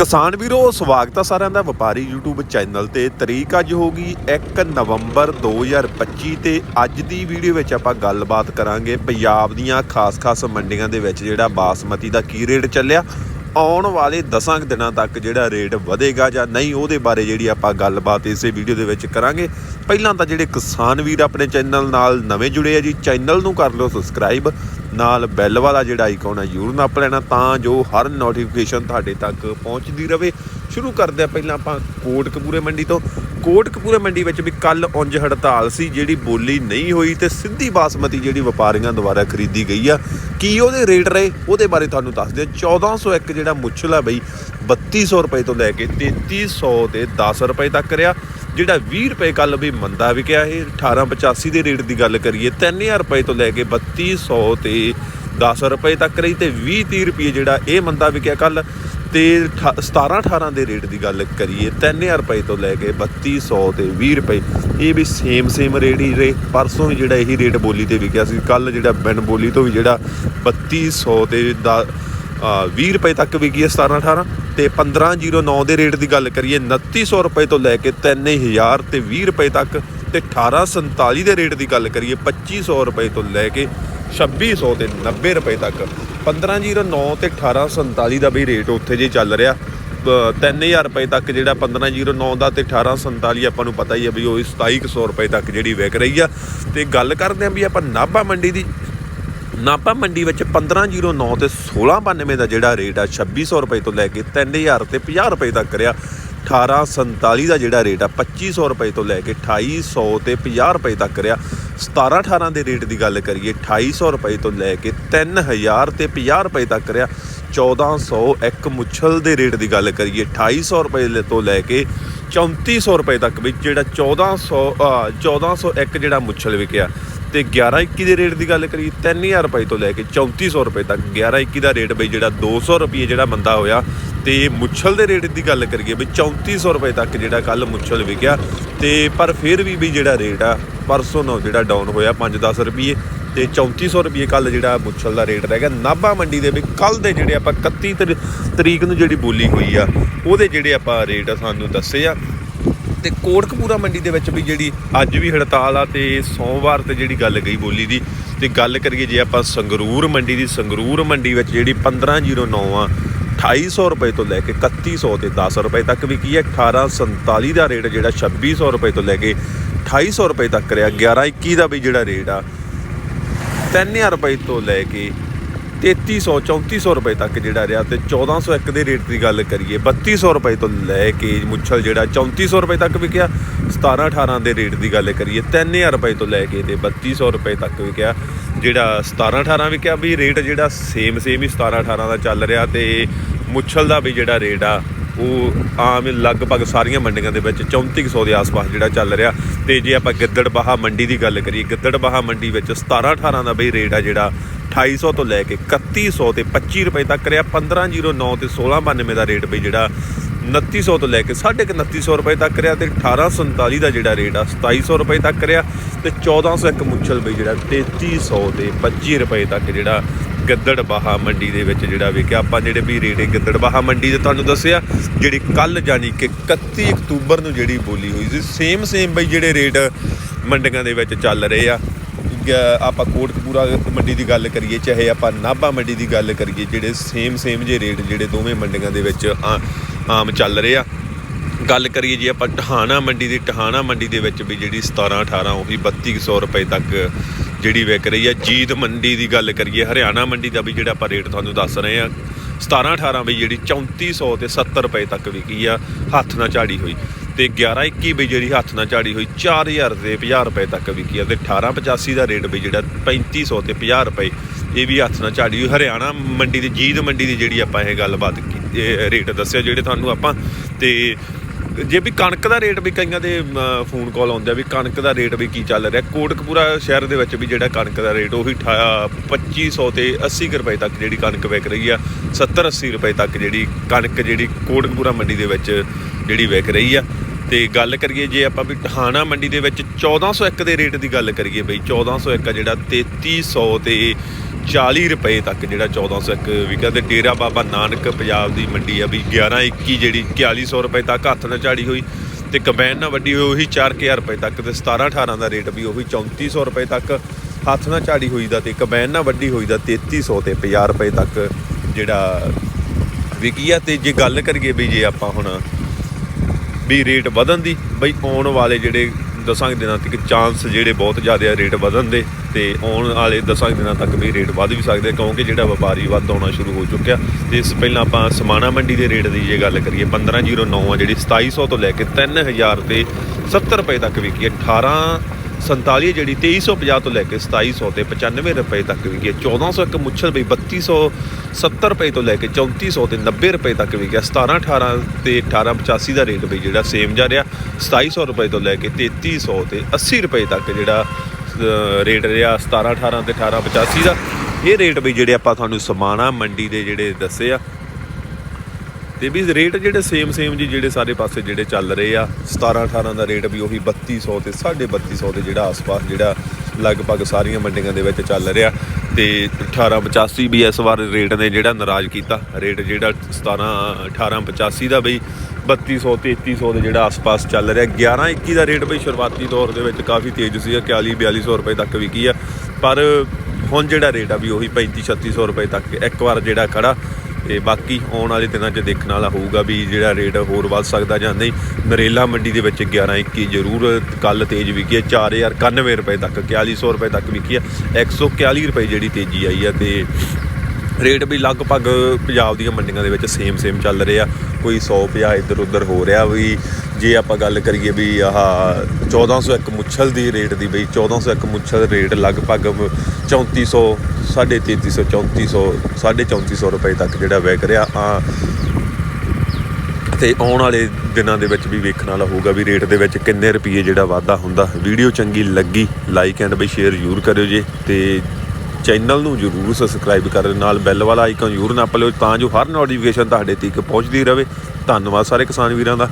ਕਿਸਾਨ ਵੀਰੋ, ਸਵਾਗਤ ਹੈ ਸਾਰਿਆਂ ਦਾ ਵਪਾਰੀ YouTube ਚੈਨਲ ਤੇ। ਤਰੀਕ ਅੱਜ ਹੋਗੀ 1 ਨਵੰਬਰ 2025 ਤੇ ਅੱਜ ਦੀ ਵੀਡੀਓ ਵਿੱਚ ਆਪਾਂ ਗੱਲਬਾਤ ਕਰਾਂਗੇ ਪੰਜਾਬ ਦੀਆਂ ਖਾਸ-ਖਾਸ ਮੰਡੀਆਂ ਦੇ ਵਿੱਚ ਜਿਹੜਾ ਬਾਸਮਤੀ ਦਾ ਕੀ ਰੇਟ ਚੱਲਿਆ, ਆਉਣ ਵਾਲੇ 10 ਕੁ ਦਿਨਾਂ ਤੱਕ ਜਿਹੜਾ ਰੇਟ ਵਧੇਗਾ ਜਾਂ ਨਹੀਂ, ਉਹਦੇ ਬਾਰੇ ਜਿਹੜੀ ਆਪਾਂ ਗੱਲਬਾਤ ਇਸੇ ਵੀਡੀਓ ਦੇ ਵਿੱਚ ਕਰਾਂਗੇ। ਪਹਿਲਾਂ ਤਾਂ ਜਿਹੜੇ ਕਿਸਾਨ ਵੀਰ ਆਪਣੇ ਚੈਨਲ ਨਾਲ ਨਵੇਂ ਜੁੜੇ ਆ ਜੀ, ਚੈਨਲ ਨੂੰ ਕਰ ਲਓ ਸਬਸਕ੍ਰਾਈਬ ਨਾਲ ਬੈਲ ਵਾਲਾ ਜਿਹੜਾ ਆਈਕਨ ਹੈ ਜ਼ਰੂਰ ਨੱਪ ਲੈਣਾ ਤਾਂ ਜੋ ਹਰ ਨੋਟੀਫਿਕੇਸ਼ਨ ਤੁਹਾਡੇ ਤੱਕ ਪਹੁੰਚਦੀ ਰਵੇ ਸ਼ੁਰੂ ਕਰਦੇ ਆ ਪਹਿਲਾਂ ਆਪਾਂ ਕੋਟ ਕੋਟਕਪੂਰੇ ਮੰਡੀ ਤੋਂ। ਕੋਟ ਕੋਟਕਪੂਰੇ ਮੰਡੀ ਵਿੱਚ ਵੀ ਕੱਲ ਉਂਝ ਹੜਤਾਲ ਸੀ, ਜਿਹੜੀ ਬੋਲੀ ਨਹੀਂ ਹੋਈ ਤੇ ਸਿੱਧੀ ਬਾਸਮਤੀ ਜਿਹੜੀ ਵਪਾਰੀਆਂ ਦੁਆਰਾ ਖਰੀਦੀ ਗਈ ਆ। ਕੀ ਉਹਦੇ ਰੇਟ ਰਹੇ? ਉਹਦੇ ਬਾਰੇ ਤੁਹਾਨੂੰ ਦੱਸਦੇ ਹਾਂ 1401 ਜਿਹੜਾ ਮੁੱਛਲ ਆ ਬਈ 3200 ਰੁਪਏ ਤੋਂ ਲੈ ਕੇ 3300 ਤੇ 10 ਰੁਪਏ ਤੱਕ ਰਿਹਾ। ਜਿਹੜਾ 20 ਰੁਪਏ ਕੱਲ ਵੀ ਮੰਦਾ ਵਿਕਿਆ ਇਹ 1885 ਦੇ ਰੇਟ ਦੀ ਗੱਲ ਕਰੀਏ 3000 ਰੁਪਏ ਤੋਂ ਲੈ ਕੇ 3200 ਤੇ 10 ਰੁਪਏ ਤੱਕ ਰਹੀ ਤੇ 20 30 ਰੁਪਏ ਜਿਹੜਾ ਇਹ ਮੰਦਾ ਵਿਕਿਆ ਕੱਲ ਤੇ 17 18 ਦੇ ਰੇਟ ਦੀ ਗੱਲ ਕਰੀਏ 3000 ਰੁਪਏ ਤੋਂ ਲੈ ਕੇ 3200 ਤੇ 20 ਰੁਪਏ, ਇਹ ਵੀ ਸੇਮ ਸੇਮ ਰੇਟ ਹੀ ਰਹੇ। ਪਰਸੋਂ ਵੀ ਜਿਹੜਾ ਇਹੀ ਰੇਟ ਬੋਲੀ ਤੇ ਵਿਕਿਆ ਸੀ ਕੱਲ ਜਿਹੜਾ ਬਿਨ ਬੋਲੀ ਤੋਂ ਵੀ ਜਿਹੜਾ 3200 ਤੇ 20 ਰੁਪਏ ਤੱਕ ਵਿਕੀ ਹੈ 17 18 ਤੇ 1509 ਦੇ ਰੇਟ ਦੀ ਗੱਲ ਕਰੀਏ 2900 ਰੁਪਏ ਤੋਂ ਲੈ ਕੇ 3000 ਤੇ 20 ਰੁਪਏ ਤੱਕ ਤੇ 1847 ਦੇ ਰੇਟ ਦੀ ਗੱਲ ਕਰੀਏ 2500 ਰੁਪਏ ਤੋਂ ਲੈ ਕੇ 2600 ਤੇ 90 ਰੁਪਏ ਤੱਕ। 1509 ਤੇ 1847 ਦਾ ਵੀ ਰੇਟ ਉੱਥੇ ਜੇ ਚੱਲ ਰਿਹਾ 3000 ਰੁਪਏ ਤੱਕ ਜਿਹੜਾ 1509 ਦਾ ਤੇ 1847 ਆਪਾਂ ਨੂੰ ਪਤਾ ਹੀ ਹੈ ਵੀ ਉਹ 2700 ਰੁਪਏ ਤੱਕ ਜਿਹੜੀ ਵਿਕ ਰਹੀ ਆ। ਤੇ ਗੱਲ ਕਰਦੇ ਆਂ ਵੀ ਆਪਾਂ ਨਾਭਾ ਮੰਡੀ ਦੀ ਨਾਭਾ ਮੰਡੀ ਵਿੱਚ 1509 ਤੇ 1692 ਦਾ ਜਿਹੜਾ ਰੇਟ ਆ 2600 ਰੁਪਏ ਤੋਂ ਲੈ ਕੇ 3000 ਤੇ 50 ਰੁਪਏ ਤੱਕ ਰਿਹਾ। 1847 ਦਾ ਜਿਹੜਾ ਰੇਟ ਆ 2500 ਰੁਪਏ ਤੋਂ ਲੈ ਕੇ 2800 ਤੇ 50 ਰੁਪਏ ਤੱਕ ਰਿਹਾ। 17 18 ਦੇ ਰੇਟ ਦੀ ਗੱਲ ਕਰੀਏ 2800 ਰੁਪਏ ਤੋਂ ਲੈ ਕੇ 3000 ਤੇ 50 ਰੁਪਏ ਤੱਕ ਰਿਹਾ। 1401 ਮੁੱਛਲ ਦੇ ਰੇਟ ਦੀ ਗੱਲ ਕਰੀਏ 2800 ਰੁਪਏ ਤੋਂ ਲੈ ਕੇ 3400 ਰੁਪਏ ਤੱਕ ਵਿੱਚ ਜਿਹੜਾ 1400 ਅ, 1401 ਜਿਹੜਾ ਮੁੱਛਲ ਵਿਕਿਆ। ਤੇ 1121 ਦੇ ਰੇਟ ਦੀ ਗੱਲ ਕਰੀਏ 3000 ਰੁਪਏ ਤੋਂ ਲੈ ਕੇ 3400 ਰੁਪਏ ਤੱਕ 1121 ਦਾ ਰੇਟ ਬਈ ਜਿਹੜਾ 200 ਰੁਪਏ ਜਿਹੜਾ ਮੰਦਾ ਹੋਇਆ, ਤੇ ਮੁੱਛਲ ਦੇ ਰੇਟ ਦੀ ਗੱਲ ਕਰੀਏ ਵੀ 3400 ਰੁਪਏ ਤੱਕ ਜਿਹੜਾ ਕੱਲ ਮੁੱਛਲ ਵਿਕਿਆ, ਤੇ ਪਰ ਫਿਰ ਵੀ ਵੀ ਜਿਹੜਾ ਰੇਟ ਆ, ਪਰਸੋਂ ਨੂੰ ਜਿਹੜਾ ਡਾਊਨ ਹੋਇਆ 5-10 ਰੁਪਏ, ਤੇ 3400 ਰੁਪਏ ਕੱਲ ਜਿਹੜਾ ਮੁੱਛਲ ਦਾ ਰੇਟ ਰਹਿ ਗਿਆ। ਨਾਭਾ ਮੰਡੀ ਦੇ ਵੀ ਕੱਲ ਦੇ ਜਿਹੜੇ ਆਪਾਂ 31 ਤਰੀ- ਤਰੀਕ ਨੂੰ ਜਿਹੜੀ ਬੋਲੀ ਹੋਈ ਆ, ਉਹਦੇ ਜਿਹੜੇ ਆਪਾਂ ਰੇਟ ਸਾਨੂੰ ਦੱਸੇ ਆ। ਤੇ ਕੋਟਕਪੂਰਾ ਮੰਡੀ ਦੇ ਵਿੱਚ ਵੀ ਜਿਹੜੀ ਅੱਜ ਵੀ ਹੜਤਾਲ ਆ ਤੇ ਸੋਮਵਾਰ ਤੇ ਜਿਹੜੀ ਗੱਲ ਗਈ ਬੋਲੀ ਦੀ, ਤੇ ਗੱਲ ਕਰੀਏ ਜੇ ਆਪਾਂ ਸੰਗਰੂਰ ਮੰਡੀ ਦੀ, ਸੰਗਰੂਰ ਮੰਡੀ ਵਿੱਚ ਜਿਹੜੀ 1509 ਆ 2800 ਰੁਪਏ ਤੋਂ ਲੈ ਕੇ 3100 ਤੇ 10 ਰੁਪਏ ਤੱਕ ਵੀ ਕੀ ਹੈ 1847 ਦਾ ਰੇਟ ਜਿਹੜਾ 2600 ਰੁਪਏ ਤੋਂ ਲੈ ਕੇ 2800 ਰੁਪਏ ਤੱਕ ਰਿਹਾ 1121 ਦਾ ਵੀ ਜਿਹੜਾ ਰੇਟ ਆ 3000 ਰੁਪਏ ਤੋਂ ਲੈ ਕੇ 3300 3400 ਰੁਪਏ ਤੱਕ ਜਿਹੜਾ ਰਿਹਾ ਤੇ 1401 ਦੇ ਰੇਟ ਦੀ ਗੱਲ ਕਰੀਏ 3200 ਰੁਪਏ ਤੋਂ ਲੈ ਕੇ ਮੁੱਛਲ ਜਿਹੜਾ 3400 ਰੁਪਏ ਤੱਕ ਵਿਕਿਆ 17 18 ਦੇ ਰੇਟ ਦੀ ਗੱਲ ਕਰੀਏ 3000 ਰੁਪਏ ਤੋਂ ਲੈ ਕੇ ਤੇ 3200 ਰੁਪਏ ਤੱਕ ਵਿਕਿਆ, ਜਿਹੜਾ 17 18 ਵਿਕਿਆ, ਵੀ ਰੇਟ ਜਿਹੜਾ ਸੇਮ ਸੇਮ ਹੀ 17 18 ਦਾ ਚੱਲ ਰਿਹਾ ਤੇ ਮੁੱਛਲ ਦਾ ਵੀ ਜਿਹੜਾ ਰੇਟ ਆ ਉਹ ਆਮ ਲਗਭਗ ਸਾਰੀਆਂ ਮੰਡੀਆਂ ਦੇ ਵਿੱਚ 3400 ਦੇ ਆਸ-ਪਾਸ ਜਿਹੜਾ ਚੱਲ ਰਿਹਾ। ਤੇ ਜੇ ਆਪਾਂ ਗਿੱਦੜਬਾਹਾ ਮੰਡੀ ਦੀ ਗੱਲ ਕਰੀਏ ਗਿੱਦੜਬਾਹਾ ਮੰਡੀ ਵਿੱਚ 17 18 ਦਾ ਬਈ ਰੇਟ ਆ ਜਿਹੜਾ 2800 ਤੋਂ ਲੈ ਕੇ 3100 ਤੇ 25 ਰੁਪਏ ਤੱਕ ਰਿਹਾ। 1509 ਤੇ 1692 ਦਾ ਰੇਟ ਬਈ ਜਿਹੜਾ 2900 ਤੋਂ ਲੈ ਕੇ 2950 ਰੁਪਏ ਤੱਕ ਰਿਹਾ ਤੇ 1847 ਦਾ ਜਿਹੜਾ ਰੇਟ ਆ 2700 ਰੁਪਏ ਤੱਕ ਰਿਹਾ। ਤੇ 1401 ਮੁੱਛਲ ਬਈ ਜਿਹੜਾ 3300 ਤੇ 25 ਰੁਪਏ ਤੱਕ ਜਿਹੜਾ ਗਿੱਦੜਬਾਹਾ ਮੰਡੀ ਦੇ ਵਿੱਚ ਜਿਹੜਾ ਵਿਕਿਆ। ਆਪਾਂ ਜਿਹੜੇ ਵੀ ਰੇਟ ਗਿੱਦੜਬਾਹਾ ਮੰਡੀ ਦੇ ਤੁਹਾਨੂੰ ਦੱਸਿਆ, ਜਿਹੜੀ ਕੱਲ ਜਾਨੀ ਕਿ 31 ਅਕਤੂਬਰ ਨੂੰ ਜਿਹੜੀ ਬੋਲੀ ਹੋਈ ਸੀ ਸੇਮ ਸੇਮ ਬਈ ਜਿਹੜੇ ਰੇਟ ਮੰਡੀਆਂ ਦੇ ਵਿੱਚ ਚੱਲ ਰਹੇ ਆ। ਆਪਾਂ ਕੋਟਕਪੂਰਾ ਮੰਡੀ ਦੀ ਗੱਲ ਕਰੀਏ, ਚਾਹੇ ਆਪਾਂ ਨਾਭਾ ਮੰਡੀ ਦੀ ਗੱਲ ਕਰੀਏ, ਜਿਹੜੇ ਸੇਮ ਸੇਮ ਜੇ ਰੇਟ ਜਿਹੜੇ ਦੋਵੇਂ ਮੰਡੀਆਂ ਦੇ ਵਿੱਚ ਆ- ਆਮ ਚੱਲ ਰਹੇ ਆ। ਗੱਲ ਕਰੀਏ ਜੇ ਆਪਾਂ ਟਹਾਣਾ ਮੰਡੀ ਦੀ, ਟਹਾਣਾ ਮੰਡੀ ਦੇ ਵਿੱਚ ਵੀ ਜਿਹੜੀ 17 18 ਉਹੀ 3200 ਰੁਪਏ ਤੱਕ ਜਿਹੜੀ ਵਿਕ ਰਹੀ ਆ ਜੀਤ ਮੰਡੀ ਦੀ ਗੱਲ ਕਰੀਏ, ਹਰਿਆਣਾ ਮੰਡੀ ਦਾ ਵੀ ਜਿਹੜਾ ਆਪਾਂ ਰੇਟ ਤੁਹਾਨੂੰ ਦੱਸ ਰਹੇ ਆ 17 18 ਵੀ ਜਿਹੜੀ 3400 ਤੇ 70 ਰੁਪਏ ਤੱਕ ਵਿਕੀ ਆ, ਹੱਥ ਨਾਲ ਝਾੜੀ ਹੋਈ। ਤੇ 11 21 ਵੀ ਜਿਹੜੀ ਹੱਥ ਨਾਲ ਝਾੜੀ ਹੋਈ 4000 ਤੇ 50 ਰੁਪਏ ਤੱਕ ਵਿਕੀ ਆ। ਤੇ 1885 ਦਾ ਰੇਟ ਵੀ ਜਿਹੜਾ 3500 ਤੇ 50 ਰੁਪਏ, ਇਹ ਵੀ ਹੱਥ ਨਾਲ ਝਾੜੀ ਹੋਈ। ਹਰਿਆਣਾ ਮੰਡੀ ਦੀ ਜੀਤ ਮੰਡੀ ਦੀ ਜਿਹੜੀ ਆਪਾਂ ਇਹ ਗੱਲਬਾਤ ਕੀਤੀ ਰੇਟ ਦੱਸਿਆ, ਜਿਹੜੇ ਤੁਹਾਨੂੰ ਆਪਾਂ ਤੇ ਜੇ ਵੀ ਕਣਕ ਦਾ ਰੇਟ ਵੀ ਕਈਆਂ ਦੇ ਫੋਨ ਕਾਲ ਆਉਂਦੇ ਆ ਵੀ ਕਣਕ ਦਾ ਰੇਟ ਵੀ ਕੀ ਚੱਲ ਰਿਹਾ। ਕੋਟਕਪੂਰਾ ਸ਼ਹਿਰ ਦੇ ਵਿੱਚ ਵੀ ਜਿਹੜਾ ਕਣਕ ਦਾ ਰੇਟ ਉਹੀ 2500 ਤੇ 80 ਕੁ ਰੁਪਏ ਤੱਕ ਜਿਹੜੀ ਕਣਕ ਵਿਕ ਰਹੀ ਆ 70 80 ਰੁਪਏ ਤੱਕ ਜਿਹੜੀ ਕਣਕ ਜਿਹੜੀ ਕੋਟਕਪੂਰਾ ਮੰਡੀ ਦੇ ਵਿੱਚ ਜਿਹੜੀ ਵਿਕ ਰਹੀ ਆ। ਤੇ ਗੱਲ ਕਰੀਏ ਜੇ ਆਪਾਂ ਵੀ ਟਹਾਣਾ ਮੰਡੀ ਦੇ ਵਿੱਚ 1401 ਦੇ ਰੇਟ ਦੀ ਗੱਲ ਕਰੀਏ ਬਈ 1401 ਆ ਜਿਹੜਾ 3300 ਤੇ 40 ਰੁਪਏ ਤੱਕ ਜਿਹੜਾ 1401 ਵਿਕਿਆ ਤੇ ਡੇਰਾ ਬਾਬਾ ਨਾਨਕ ਪੰਜਾਬ ਦੀ ਮੰਡੀ ਆ ਵੀ 11 21 ਜਿਹੜੀ 4100 ਰੁਪਏ ਤੱਕ ਹੱਥ ਨਾਲ ਝਾੜੀ ਹੋਈ ਤੇ ਕੰਬਾਈਨ ਨਾਲ ਵੱਡੀ ਹੋਈ ਉਹੀ 4000 ਰੁਪਏ ਤੱਕ ਤੇ 17 18 ਦਾ ਰੇਟ ਵੀ ਉਹੀ 3400 ਰੁਪਏ ਤੱਕ ਹੱਥ ਨਾਲ ਝਾੜੀ ਹੋਈ ਦਾ ਤੇ ਕੰਬਾਈਨ ਨਾਲ ਵੱਡੀ ਹੋਈ ਦਾ 3300 ਤੇ 50 ਰੁਪਏ ਤੱਕ ਜਿਹੜਾ ਵਿਕੀ ਆ। ਤੇ ਜੇ ਗੱਲ ਕਰੀਏ ਵੀ ਜੇ ਆਪਾਂ ਹੁਣ ਵੀ ਰੇਟ ਵਧਣ ਦੀ, ਬਈ ਆਉਣ ਵਾਲੇ ਜਿਹੜੇ ਦਸਾਂ ਕੁ ਦਿਨਾਂ ਤੱਕ ਚਾਂਸ ਜਿਹੜੇ ਬਹੁਤ ਜ਼ਿਆਦਾ ਆ ਰੇਟ ਵਧਣ ਦੇ ਤੇ ਆਉਣ ਵਾਲੇ ਦਸਾਂ ਕੁ ਦਿਨਾਂ ਤੱਕ ਵੀ ਰੇਟ ਵੱਧ ਵੀ ਸਕਦੇ ਕਿਉਂਕਿ ਜਿਹੜਾ ਵਪਾਰੀ ਵੱਧ ਆਉਣਾ ਸ਼ੁਰੂ ਹੋ ਚੁੱਕਿਆ। ਤੇ ਇਸ ਪਹਿਲਾਂ ਆਪਾਂ ਸਮਾਣਾ ਮੰਡੀ ਦੇ ਰੇਟ ਦੀ ਜੇ ਗੱਲ ਕਰੀਏ 1509 ਆ ਜਿਹੜੀ 2700 ਤੋਂ ਲੈ ਕੇ 3000 ਤੇ 70 ਰੁਪਏ ਤੱਕ ਵਿਕੀ ਹੈ 18 47 ਜਿਹੜੀ 2350 ਤੋਂ ਲੈ ਕੇ 2700 ਤੇ 95 ਰੁਪਏ ਤੱਕ ਵੀ ਵਿਕੀ ਹੈ। 1401 ਮੁੱਛਲ ਬਈ 3270 ਰੁਪਏ ਤੋਂ ਲੈ ਕੇ 3400 ਤੇ 90 ਰੁਪਏ ਤੱਕ ਵੀ ਵਿਕਿਆ 17 18 ਤੇ 1885 ਦਾ ਰੇਟ ਵੀ ਜਿਹੜਾ ਸੇਮ ਜਾ ਰਿਹਾ। 2700 ਰੁਪਏ ਤੋਂ ਲੈ ਕੇ 3300 ਤੇ 80 ਰੁਪਏ ਤੱਕ ਜਿਹੜਾ ਰੇਟ ਰਿਹਾ 17 18 ਤੇ 1885 ਦਾ। ਇਹ ਰੇਟ ਵੀ ਜਿਹੜੇ ਆਪਾਂ ਤੁਹਾਨੂੰ ਸਮਾਣਾ ਮੰਡੀ ਦੇ ਜਿਹੜੇ ਦੱਸੇ ਆ ਤੇ ਵੀ ਰੇਟ ਜਿਹੜੇ ਸੇਮ ਸੇਮ ਜੀ, ਜਿਹੜੇ ਸਾਰੇ ਪਾਸੇ ਜਿਹੜੇ ਚੱਲ ਰਹੇ ਆ 17 18 ਦਾ ਰੇਟ ਵੀ ਉਹੀ 3200 ਤੇ 3250 ਦੇ ਜਿਹੜਾ ਆਸ-ਪਾਸ ਜਿਹੜਾ ਲਗਭਗ ਸਾਰੀਆਂ ਮੰਡੀਆਂ ਦੇ ਵਿੱਚ ਚੱਲ ਰਿਹਾ। ਤੇ 1885 ਵੀ ਇਸ ਵਾਰ ਰੇਟ ਨੇ ਜਿਹੜਾ ਨਾਰਾਜ਼ ਕੀਤਾ। ਰੇਟ ਜਿਹੜਾ 17 1885 ਦਾ ਬਈ 3200 3300 ਦੇ ਜਿਹੜਾ ਆਸ-ਪਾਸ ਚੱਲ ਰਿਹਾ। 11 21 ਦਾ ਰੇਟ ਬਈ ਸ਼ੁਰੂਆਤੀ ਦੌਰ ਦੇ ਵਿੱਚ ਕਾਫੀ ਤੇਜ਼ ਸੀ 41 4200 ਰੁਪਏ ਤੱਕ ਵੀ ਕੀ ਆ। ਪਰ ਹੁਣ ਜਿਹੜਾ ਰੇਟ ਆ ਵੀ ਉਹੀ 35 3600 ਰੁਪਏ ਤੱਕ ਇੱਕ ਵਾਰ ਜਿਹੜਾ ਖੜਾ। ਤੇ ਬਾਕੀ ਆਉਣ ਵਾਲੇ ਦਿਨਾਂ 'ਚ ਦੇਖਣ ਵਾਲਾ ਹੋਊਗਾ ਵੀ ਜਿਹੜਾ ਰੇਟ ਹੋਰ ਵੱਧ ਸਕਦਾ ਜਾਂ ਨਹੀਂ। ਨਰੇਲਾ ਮੰਡੀ ਦੇ ਵਿੱਚ 11 21 ਜ਼ਰੂਰ ਕੱਲ ਤੇਜ਼ ਵਿਕੀ ਹੈ। 4091 ਰੁਪਏ ਤੱਕ 4100 ਰੁਪਏ ਤੱਕ ਵਿਕੀ ਹੈ। 141 ਰੁਪਏ ਜਿਹੜੀ ਤੇਜ਼ੀ ਆਈ ਹੈ ਤੇ ਰੇਟ ਵੀ ਲਗਭਗ ਪੰਜਾਬ ਦੀਆਂ ਮੰਡੀਆਂ ਦੇ ਵਿੱਚ ਸੇਮ ਸੇਮ ਚੱਲ ਰਿਹਾ ਕੋਈ ਕੋਈ 150 ਇੱਧਰ ਉੱਧਰ ਹੋ ਰਿਹਾ ਵੀ ਜੇ ਆਪਾਂ ਗੱਲ ਕਰੀਏ ਵੀ ਆਹ 1401 ਮੁੱਛਲ ਦੀ ਰੇਟ ਦੀ ਬਈ 1401 ਮੁੱਛਲ ਰੇਟ ਲਗਭਗ 3400 3350 3400 3450 ਰੁਪਏ ਤੱਕ ਜਿਹੜਾ ਵਿਕ ਰਿਹਾ। ਆ ਤੇ ਆਉਣ ਵਾਲੇ ਦਿਨਾਂ ਦੇ ਵਿੱਚ ਵੀ ਵੇਖਣ ਵਾਲਾ ਹੋਊਗਾ ਵੀ ਰੇਟ ਦੇ ਵਿੱਚ ਕਿੰਨੇ ਰੁਪਏ ਜਿਹੜਾ ਵਾਧਾ ਹੁੰਦਾ। ਵੀਡੀਓ ਚੰਗੀ ਲੱਗੀ ਲਾਈਕ ਐਂਡ ਬਈ ਸ਼ੇਅਰ ਜ਼ਰੂਰ ਕਰਿਓ ਜੇ, ਤੇ ਚੈਨਲ ਨੂੰ ਜ਼ਰੂਰ ਸਬਸਕ੍ਰਾਈਬ ਕਰਨ ਨਾਲ ਬੈਲ ਵਾਲਾ ਆਈਕਨ ਜ਼ਰੂਰ ਨਾ ਲਿਓ, ਤਾਂ ਜੋ ਹਰ ਨੋਟੀਫਿਕੇਸ਼ਨ ਤੁਹਾਡੇ ਤੱਕ ਪਹੁੰਚਦੀ ਰਹੇ। ਧੰਨਵਾਦ ਸਾਰੇ ਕਿਸਾਨ ਵੀਰਾਂ ਦਾ।